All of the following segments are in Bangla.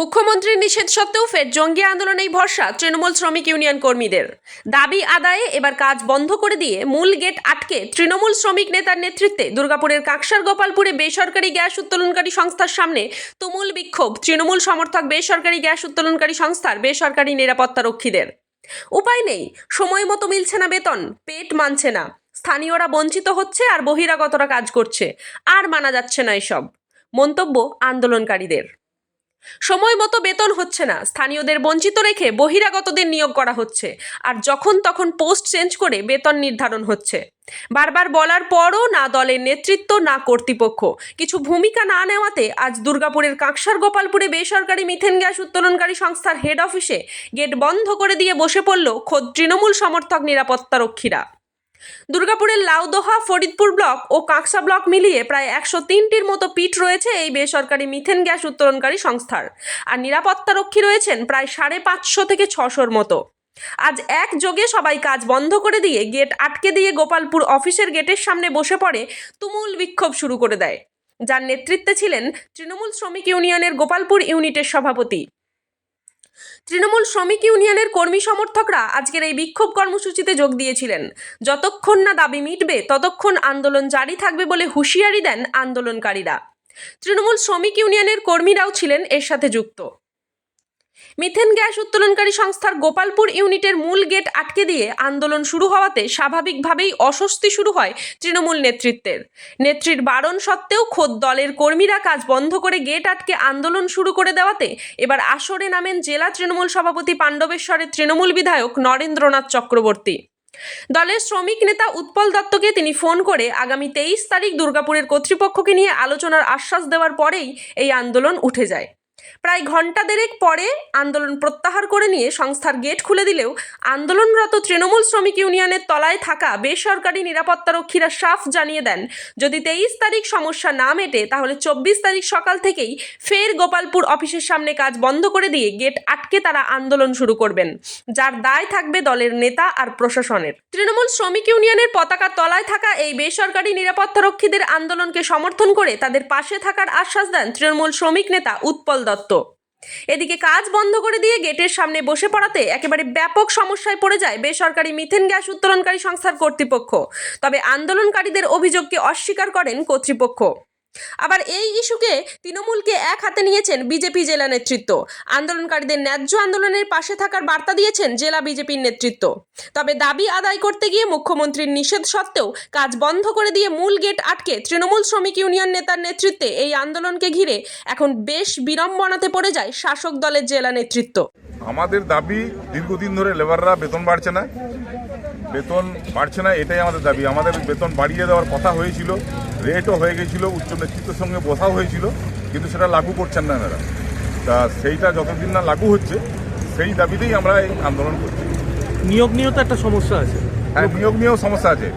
মুখ্যমন্ত্রীর নিষেধ সত্ত্বেও ফের জঙ্গি আন্দোলনেই ভরসা তৃণমূল শ্রমিক ইউনিয়ন কর্মীদের। দাবি আদায়ে এবার কাজ বন্ধ করে দিয়ে মূল গেট আটকে তৃণমূল শ্রমিক নেতার নেতৃত্বে দুর্গাপুরের কাকসার গোপালপুরে বেসরকারি গ্যাস উত্তোলনকারী সংস্থার সামনে তুমুল বিক্ষোভ। তৃণমূল সমর্থক বেসরকারি গ্যাস উত্তোলনকারী সংস্থার বেসরকারি নিরাপত্তা রক্ষীদের। উপায় নেই, সময় মতো মিলছে না বেতন, পেট মানছে না। স্থানীয়রা বঞ্চিত হচ্ছে আর বহিরাগতরা কাজ করছে, আর মানা যাচ্ছে না এসব। মন্তব্য আন্দোলনকারীদের। সময় মতো বেতন হচ্ছে না। স্থানীয়দের বঞ্চিত রেখে বহিরাগতদের নিয়োগ করা হচ্ছে আর যখন তখন পোস্ট চেঞ্জ করে বেতন নির্ধারণ হচ্ছে। বারবার বলার পরও না দলের নেতৃত্ব, না কর্তৃপক্ষ। কিছু ভূমিকা না নেওয়াতে আজ দুর্গাপুরের কাঁকসার গোপালপুরে বেসরকারি মিথেন গ্যাস উত্তোলনকারী সংস্থার হেড অফিসে গেট বন্ধ করে দিয়ে বসে পড়ল খোদ তৃণমূল সমর্থক নিরাপত্তা রক্ষীরা দুর্গাপুরের লাউদোহা, ফরিদপুর ব্লক ও কাঁকসা ব্লক মিলিয়ে প্রায় একশো তিনটির মতো পিঠ রয়েছে এই বেসরকারি মিথেন গ্যাস উত্তোলনকারী সংস্থার। আর নিরাপত্তা রক্ষী রয়েছেন প্রায় সাড়ে পাঁচশো থেকে ছশোর মতো। আজ একযোগে সবাই কাজ বন্ধ করে দিয়ে গেট আটকে দিয়ে গোপালপুর অফিসের গেটের সামনে বসে পড়ে তুমুল বিক্ষোভ শুরু করে দেয়। যার নেতৃত্বে ছিলেন তৃণমূল শ্রমিক ইউনিয়নের গোপালপুর ইউনিটের সভাপতি। তৃণমূল শ্রমিক ইউনিয়নের কর্মী সমর্থকরা আজকের এই বিক্ষোভ কর্মসূচিতে যোগ দিয়েছিলেন। যতক্ষণ না দাবি মিটবে, ততক্ষণ আন্দোলন জারি থাকবে বলে হুঁশিয়ারি দেন আন্দোলনকারীরা। তৃণমূল শ্রমিক ইউনিয়নের কর্মীরাও ছিলেন এর সাথে যুক্ত। মিথেন গ্যাস উত্তোলনকারী সংস্থার গোপালপুর ইউনিটের মূল গেট আটকে দিয়ে আন্দোলন শুরু হওয়াতে স্বাভাবিকভাবেই অস্বস্তি শুরু হয় তৃণমূল নেতৃত্বের। নেত্রীর বারণ সত্ত্বেও খোদ দলের কর্মীরা কাজ বন্ধ করে গেট আটকে আন্দোলন শুরু করে দেওয়াতে এবার আসরে নামেন জেলা তৃণমূল সভাপতি পাণ্ডবেশ্বরের তৃণমূল বিধায়ক নরেন্দ্রনাথ চক্রবর্তী। দলের শ্রমিক নেতা উৎপল দত্তকে তিনি ফোন করে আগামী তেইশ তারিখ দুর্গাপুরের কর্তৃপক্ষকে নিয়ে আলোচনার আশ্বাস দেওয়ার পরেই এই আন্দোলন উঠে যায়। প্রায় ঘণ্টা দেড়েক পরে আন্দোলন প্রত্যাহার করে নিয়ে সংস্থার গেট খুলে দিলেও আন্দোলনরত তৃণমূল শ্রমিক ইউনিয়নের তলায় থাকা বেসরকারি নিরাপত্তারক্ষীরা সাফ জানিয়ে দেন, যদি তেইশ তারিখ সমস্যা না মেটে, তাহলে চব্বিশ তারিখ সকাল থেকেই ফের গোপালপুর অফিসের সামনে কাজ বন্ধ করে দিয়ে গেট আটকে তারা আন্দোলন শুরু করবেন, যার দায় থাকবে দলের নেতা আর প্রশাসনের। তৃণমূল শ্রমিক ইউনিয়নের পতাকা তলায় থাকা এই বেসরকারি নিরাপত্তারক্ষীদের আন্দোলনকে সমর্থন করে তাদের পাশে থাকার আশ্বাস দেন তৃণমূল শ্রমিক নেতা উৎপল দত্ত। এদিকে কাজ বন্ধ করে দিয়ে গেটের সামনে বসে পড়াতে একেবারে ব্যাপক সমস্যায় পড়ে যায় বেসরকারি মিথেন গ্যাস উত্তোলনকারী সংস্থার কর্তৃপক্ষ। তবে আন্দোলনকারীদের অভিযোগকে অস্বীকার করেন কর্তৃপক্ষ। আবার এই ইস্যুকে তৃণমূলকে এক হাতে নিয়েছেন বিজেপি জেলা নেতৃত্ব। আন্দোলনকারীদের ন্যায্য আন্দোলনের পাশে থাকার বার্তা দিয়েছেন জেলা বিজেপির নেতৃত্ব। তবে দাবি আদায় করতে গিয়ে মুখ্যমন্ত্রীর নিষেধ সত্ত্বেও কাজ বন্ধ করে দিয়ে মূল গেট আটকে তৃণমূল শ্রমিক ইউনিয়ন নেতার নেতৃত্বে এই আন্দোলনকে ঘিরে এখন বেশ বিড়ম্বনাতে পড়ে যায় শাসক দলের জেলা নেতৃত্ব। আমাদের দাবি দীর্ঘদিন ধরে লেবাররা বেতন বাড়ছে না। বেতন বাড়ছে না এটাই আমাদের দাবি। আমাদের বেতন বাড়িয়ে দেওয়ার কথা হয়েছিল রেটও হয়ে গেছিল উচ্চ নেতৃত্বের সঙ্গে বসাও হয়েছিল কিন্তু সেটা লাগু করছেন না এনারা তা সেইটা যতদিন না লাগু হচ্ছে সেই দাবিতেই আমরা এই আন্দোলন করছি। নিয়োগ নিয়েও তো একটা সমস্যা আছে। হ্যাঁ নিয়োগ নিয়েও সমস্যা আছে।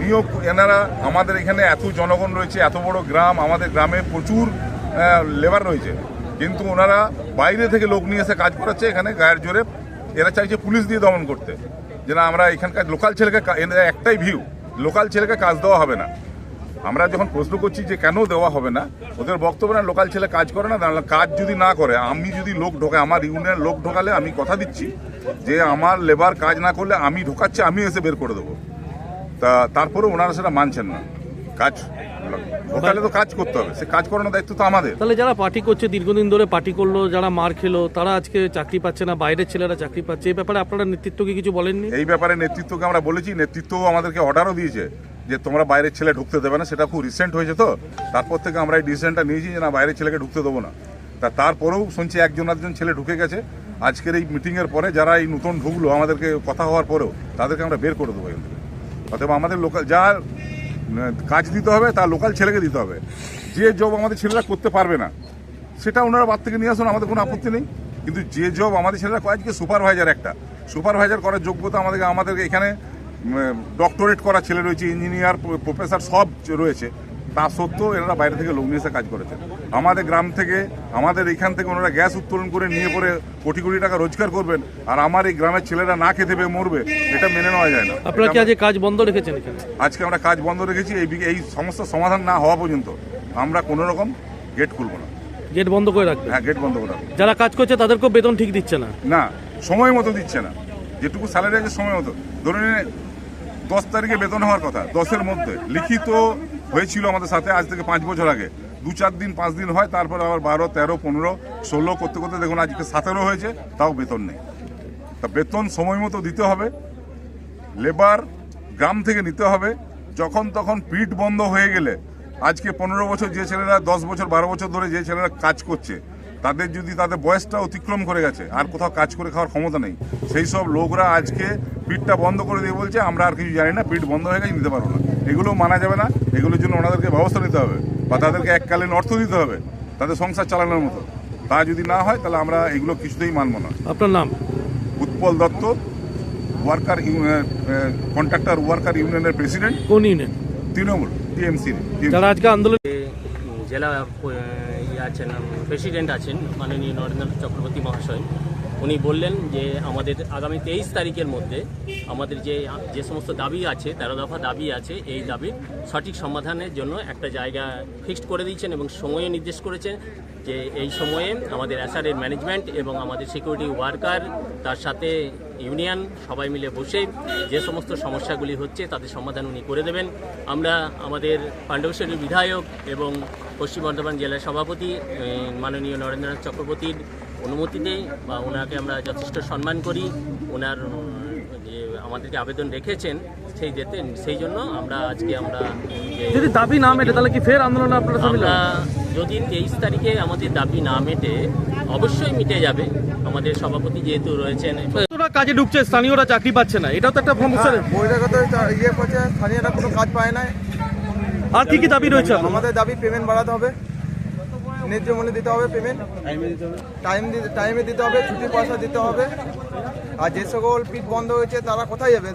নিয়োগ এনারা আমাদের এখানে এত জনগণ রয়েছে এত বড় গ্রাম আমাদের গ্রামে প্রচুর লেবার রয়েছে। কিন্তু ওনারা বাইরে থেকে লোক নিয়ে এসে কাজ করাচ্ছে এখানে গায়ের জোরে। এরা চাইছে পুলিশ দিয়ে দমন করতে। যে না, আমরা এখানকার লোকাল ছেলেকে একটাই ভিউ লোকাল ছেলেকে কাজ দেওয়া হবে না। আমরা যখন প্রশ্ন করছি যে কেন দেওয়া হবে না, ওদের বক্তব্য না, লোকাল ছেলে কাজ করে না কাজ যদি না করে, আমি যদি লোক ঢোকে আমার ইউনিয়নের লোক ঢোকালে আমি কথা দিচ্ছি যে আমার লেবার কাজ না করলে আমি ঢোকাচ্ছি, আমি এসে বের করে দেবো। তা তারপরে ওনারা সেটা মানছেন না। কাজ ঢোকালে তো কাজ করতে হবে। সে কাজ করানোর দায়িত্ব তো আমাদের। তাহলে যারা পার্টি করছে দীর্ঘদিন ধরে পার্টি করল যারা মার খেলো তারা আজকে চাকরি পাচ্ছে না বাইরের ছেলেরা চাকরি পাচ্ছে এই ব্যাপারে আপনারা নেতৃত্বকে কিছু বলেননি? এই ব্যাপারে নেতৃত্বকে আমরা বলেছি নেতৃত্ব আমাদেরকে অর্ডারও দিয়েছে যে তোমরা বাইরের ছেলে ঢুকতে দেবে না সেটা খুব রিসেন্ট হয়েছে তো। তারপর থেকে আমরা এই ডিসিশনটা নিয়েছি যে না বাইরের ছেলেকে ঢুকতে দেবো না। তা তারপরেও শুনছি একজন একজন ছেলে ঢুকে গেছে। আজকের এই মিটিংয়ের পরে যারা এই নতুন ঢুকলো আমাদেরকে কথা হওয়ার পরেও তাদেরকে আমরা বের করে দেবো এখান থেকে। অতএব আমাদের লোকাল যার কাজ দিতে হবে, তার লোকাল ছেলেকে দিতে হবে। যে জব আমাদের ছেলেরা করতে পারবে না, সেটা ওনারা বাদ থেকে নিয়ে আসুন, আমাদের কোনো আপত্তি নেই। কিন্তু যে জব আমাদের ছেলেরা আজকে সুপারভাইজার একটা। সুপারভাইজার করার যোগ্যতা আমাদেরকে আমাদেরকে এখানে ডক্টরেট করা ছেলে রয়েছে ইঞ্জিনিয়ার প্রফেসর সব রয়েছে। তা সত্ত্বেও এনারা বাইরে থেকে লোক নিয়ে এসে কাজ করেছেন। আমাদের গ্রাম থেকে আমাদের এখান থেকে ওনারা গ্যাস উত্তোলন করে নিয়ে পরে কোটি কোটি টাকা রোজগার করবেন আর আমার এই গ্রামের ছেলেরা না খেতে পেয়ে মরবে এটা মেনে নেওয়া যায় না। আপনারা কি আজ কাজ বন্ধ রেখেছেন আজকে আমরা কাজ বন্ধ রেখেছি এই এই সমস্যার সমাধান না হওয়া পর্যন্ত আমরা কোনো রকম গেট খুলব না। গেট বন্ধ করে রাখবে হ্যাঁ গেট বন্ধ করে রাখবে। যারা কাজ করছে তাদেরকেও বেতন ঠিক দিচ্ছে না? না সময় মতো দিচ্ছে না। যেটুকু স্যালারি আছে সময় মতো। ধরে নিন দশ তারিখে বেতন হওয়ার কথা দশের মধ্যে। লিখিত হয়েছিল আমাদের সাথে আজ থেকে পাঁচ বছর আগে। দু চার দিন, পাঁচ দিন হয়, তারপর আবার বারো, তেরো, পনেরো, ষোলো করতে করতে দেখুন আজকে সতেরো হয়েছে, তাও বেতন নেই। তা বেতন সময় মতো দিতে হবে লেবার গ্রাম থেকে নিতে হবে, যখন তখন পিঠ বন্ধ হয়ে গেলে আজকে পনেরো বছর যে ছেলেরা, দশ বছর, বারো বছর ধরে যে ছেলেরা কাজ করছে তাদের যদি তাদের বয়সটা অতিক্রম করে গেছে আর কোথাও কাজ করে খাওয়ার ক্ষমতা নেই সেই সব লোকরা আজকে পিঠটা বন্ধ করে দিয়ে বলছে আমরা আর কিছু জানি না পিঠ বন্ধ হয়ে গেছে নিতে পারব না। এগুলো মানা যাবে না এগুলোর জন্য ওনাদেরকে ব্যবস্থা নিতে হবে বা তাদেরকে এককালীন অর্থ দিতে হবে তাদের সংসার চালানোর মতো। তা যদি না হয় তাহলে আমরা এগুলো কিছুতেই মানবো না। আপনার নাম? Utpal Dutta worker contractor worker ইউনিয়নের প্রেসিডেন্ট কোন ইউনিয়ন? তৃণমূল টিএমসি যারা আজকে আন্দোলন জেলা আছেন প্রেসিডেন্ট আছেন মাননীয় নরেন্দ্রনাথ চক্রবর্তী মহাশয়। উনি বললেন যে আমাদের আগামী তেইশ তারিখের মধ্যে আমাদের যে যে সমস্ত দাবি আছে, তেরো দফা দাবি আছে, এই দাবির সঠিক সমাধানের জন্য একটা জায়গা ফিক্সড করে দিয়েছেন এবং সময়ও নির্দেশ করেছেন যে এই সময়ে আমাদের অ্যাসারের ম্যানেজমেন্ট এবং আমাদের সিকিউরিটি ওয়ার্কার তার সাথে ইউনিয়ন সবাই মিলে বসে যে সমস্ত সমস্যাগুলি হচ্ছে, তাদের সমাধান উনি করে দেবেন। আমরা আমাদের পাণ্ডবেশ্বরী বিধায়ক এবং পশ্চিম বর্ধমান জেলার সভাপতি মাননীয় নরেন্দ্রনাথ চক্রবর্তীর অনুমতি অনুমতিতে বা ওনাকে আমরা যথেষ্ট সম্মান করি। ওনার যে আমাদেরকে আবেদন রেখেছেন সেই যেতে সেই জন্য আমরা আজকে আমরা যদি দাবি না মেটে তাহলে কি ফের আন্দোলন আপনারা আমরা যদি তেইশ তারিখে আমাদের দাবি না মেটে অবশ্যই মিটে যাবে। আমাদের সভাপতি যেহেতু রয়েছেন ওরা কাজে ঢুকছে? স্থানীয়রা চাকরি পাচ্ছে না। এটাও তো একটা সমস্যা বহিরাগত ইয়ে করছে স্থানীয়রা কোনো কাজ পায় না। আর কি কি দাবি রয়েছে? আমাদের দাবি পেমেন্ট বাড়াতে হবে। ন্যায্য মূল্যে দিতে হবে পেমেন্ট টাইম দিতে টাইমে দিতে হবে ছুটি পয়সা দিতে হবে। আর যে সকল পিট বন্ধ হয়েছে তারা কোথায় যাবে?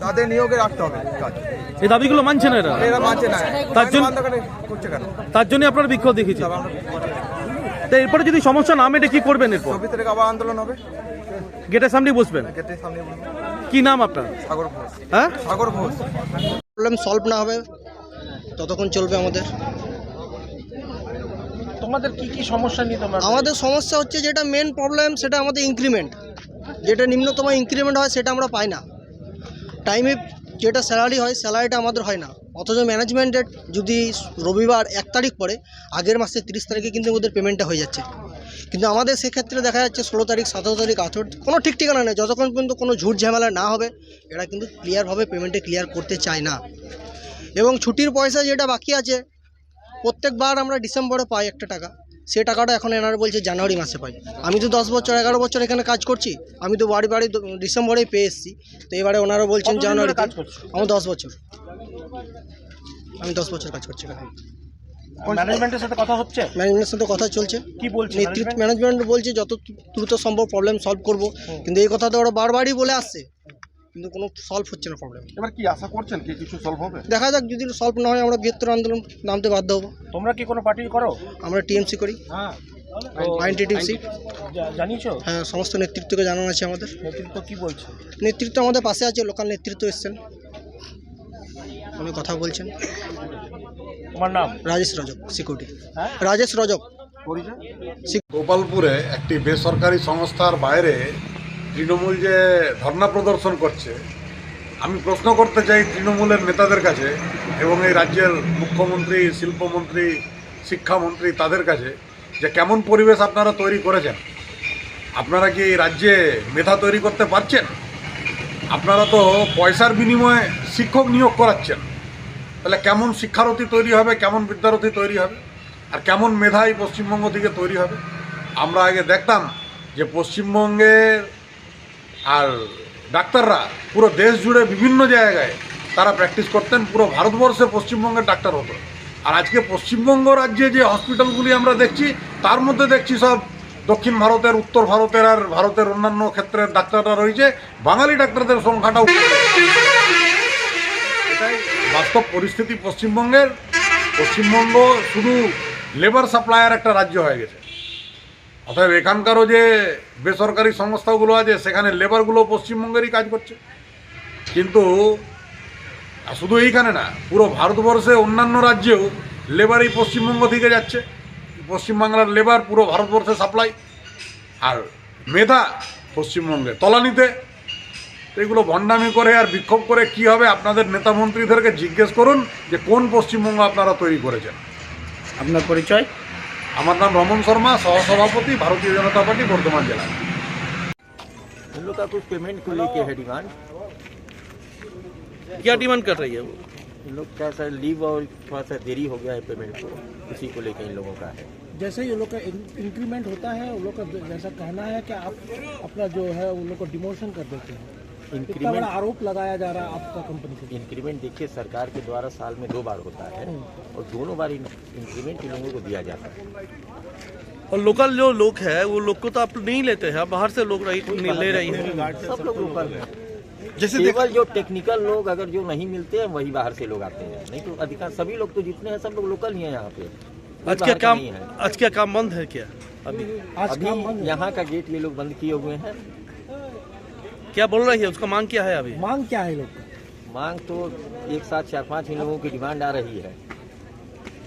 তাদের নিয়োগে রাখতে হবে এই দাবিগুলো মানছে না এরা? এরা মানছে না। তার জন্য- করছে কেন? তার জন্য আপনারা বিক্ষোভ দেখিয়েছে তারপর আমরা তো এরপরে যদি সমস্যা না মেটে কি করবেন এরপর? চব্বিশ তারিখ আবার আন্দোলন হবে। গেটের সামনে বসবেন? গেটের সামনে কি নাম আপনার? সাগর ঘোষ। হ্যাঁ? সাগর ঘোষ। প্রবলেম সলভ না হবে। ততক্ষণ চলবে আমাদের। তোমাদের কি কি সমস্যা নিয়ে তোমরা আমাদের সমস্যা হচ্ছে যেটা মেন প্রবলেম সেটা আমাদের ইনক্রিমেন্ট যেটা নিম্নতম ইনক্রিমেন্ট হয় সেটা আমরা পাই না। টাইমে যেটা স্যালারি হয় স্যালারিটা আমাদের হয় না। অথচ ম্যানেজমেন্টের যদি রবিবার এক তারিখ পরে আগের মাসে তিরিশ তারিখে কিন্তু ওদের পেমেন্টটা হয়ে যাচ্ছে। কিন্তু আমাদের সেক্ষেত্রে দেখা যাচ্ছে ষোলো তারিখ সতেরো তারিখ আঠেরো কোনো ঠিক ঠিকানা নেই। যতক্ষণ পর্যন্ত কোনো ঝুট ঝামেলা না হবে এরা কিন্তু ক্লিয়ারভাবে পেমেন্টে ক্লিয়ার করতে চায় না। এবং ছুটির পয়সা যেটা বাকি আছে প্রত্যেকবার আমরা ডিসেম্বরে পাই একটা টাকা। সে টাকাটা এখন এনারা বলছে জানুয়ারি মাসে পাই। আমি তো দশ বছর এগারো বছর এখানে কাজ করছি আমি তো বাড়ি বাড়ি ডিসেম্বরেই পেয়ে এসেছি। তো এবারে ওনারা বলছেন জানুয়ারি? আমার দশ বছর। আমি দশ বছর কাজ করছি এখানে। ম্যানেজমেন্টের সাথে কথা হচ্ছে? ম্যানেজমেন্টের সাথে কথা চলছে। কি বলছে নেতৃত্ব ম্যানেজমেন্ট বলছে যত দ্রুত সম্ভব প্রবলেম সলভ করব। কিন্তু এই কথা তো ওরা বারবারই বলে আসছে। কিন্তু কোনো সলভ হচ্ছে না প্রবলেম এবার কি আশা করছেন কি কিছু সলভ হবে? দেখা যাক যদি সলভ না হয় আমরা বৃহত্তর আন্দোলন নামতে বাধ্য হব। তোমরা কি কোনো পার্টি করো? আমরা টিএমসি করি। হ্যাঁ। জানিয়েছো? হ্যাঁ সমস্ত নেতৃত্বকে জানানো আছে আমাদের। নেতৃত্ব কি বলছে? নেতৃত্ব আমাদের পাশে আছে লোকাল নেতৃত্ব এসছেন। উনি কথা বলছেন। তোমার নাম? রাজেশ রজক সিকিউরিটি হ্যাঁ? রাজেশ রজক। গোপালপুরে একটি বেসরকারি সংস্থার বাইরে তৃণমূল যে ধর্ণা প্রদর্শন করছে, আমি প্রশ্ন করতে চাই তৃণমূলের নেতাদের কাছে এবং এই রাজ্যের মুখ্যমন্ত্রী, শিল্পমন্ত্রী, শিক্ষামন্ত্রী তাদের কাছে যে কেমন পরিবেশ আপনারা তৈরি করেছেন। আপনারা কি এই রাজ্যে মেধা তৈরি করতে পারছেন? আপনারা তো পয়সার বিনিময়ে শিক্ষক নিয়োগ করাচ্ছেন। তাহলে কেমন শিক্ষারথী তৈরি হবে, কেমন বিদ্যারথী তৈরি হবে, আর কেমন মেধাই পশ্চিমবঙ্গ থেকে তৈরি হবে? আমরা আগে দেখতাম যে পশ্চিমবঙ্গের আর ডাক্তাররা পুরো দেশ জুড়ে বিভিন্ন জায়গায় তারা প্র্যাকটিস করতেন, পুরো ভারতবর্ষে পশ্চিমবঙ্গের ডাক্তার হতো। আর আজকে পশ্চিমবঙ্গ রাজ্যে যে হসপিটালগুলি আমরা দেখছি, তার মধ্যে দেখছি সব দক্ষিণ ভারতের, উত্তর ভারতের আর ভারতের অন্যান্য ক্ষেত্রের ডাক্তাররা রয়েছে। বাঙালি ডাক্তারদের সংখ্যাটাও এটাই বাস্তব পরিস্থিতি পশ্চিমবঙ্গের। পশ্চিমবঙ্গ শুধু লেবার সাপ্লায়ার একটা রাজ্য হয়ে গেছে। অতএব এখানকারও যে বেসরকারি সংস্থাগুলো আছে, সেখানে লেবারগুলো পশ্চিমবঙ্গেরই কাজ করছে। কিন্তু শুধু এইখানে না, পুরো ভারতবর্ষে অন্যান্য রাজ্যেও লেবারই পশ্চিমবঙ্গ থেকে যাচ্ছে। পশ্চিমবাংলার লেবার পুরো ভারতবর্ষে সাপ্লাই আর মেধা পশ্চিমবঙ্গে, তলানিতে। এগুলো ভণ্ডামি করে আর বিক্ষোভ করে কি হবে, আপনাদের নেতা মন্ত্রীদেরকে জিজ্ঞেস করুন যে কোন পশ্চিমবঙ্গ আপনারা তৈরি করেছেন। আপনার পরিচয়? আমার নাম রমন শর্মা সহসভাপতি ভারতীয় জনতা পার্টি বর্ধমান জেলা इन लोग का कुछ पेमेंट को लेके है डिमांड क्या डिमांड कर रही है वो इन लोग का सर लीव और थोड़ा सा देरी हो गया है पेमेंट को उसी को लेके इन लोगों का है जैसे ही उन लोग का इंक्रीमेंट होता है उन लोग का जैसा कहना है कि आप अपना जो है उन लोग को डिमोशन कर देते हैं इतना इंक्रीमेंट बड़ा आरोप लगाया जा रहा है आपका कंपनी से। इंक्रीमेंट देखिए सरकार के द्वारा साल में दो बार होता है और दोनों बार इंक्रीमेंट इन लोगों को दिया जाता है। और लोकल जो लोग हैं वो लोग को तो आप नहीं लेते हैं बाहर से लोग रही, ले रही हैं। सब लोग लोकल हैं जैसे केवल जो टेक्निकल लोग अगर जो नहीं मिलते हैं वही बाहर से लोग आते हैं। नहीं तो अधिकांश सभी लोग तो जितने हैं सब लोग लोकल ही हैं यहाँ पे। आज क्या का काम आज क्या काम बंद है क्या? अभी आज अभी यहाँ का गेट ये लोग बंद किए हुए हैं। क्या बोल रही है? उसका मांग क्या है अभी? मांग क्या है लोग का? मांग तो एक साथ चार पाँच इन लोगों की डिमांड आ रही है।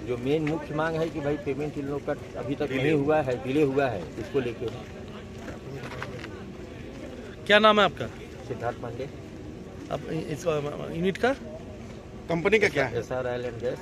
जो मेन मुख्य मांग है कि भाई पेमेंट इन लोग का अभी तक नहीं हुआ है डिले हुआ है इसको लेके। क्या नाम है आपका? सिद्धार्थ पांडे। आप इस यूनिट का? कंपनी का क्या S R L and gas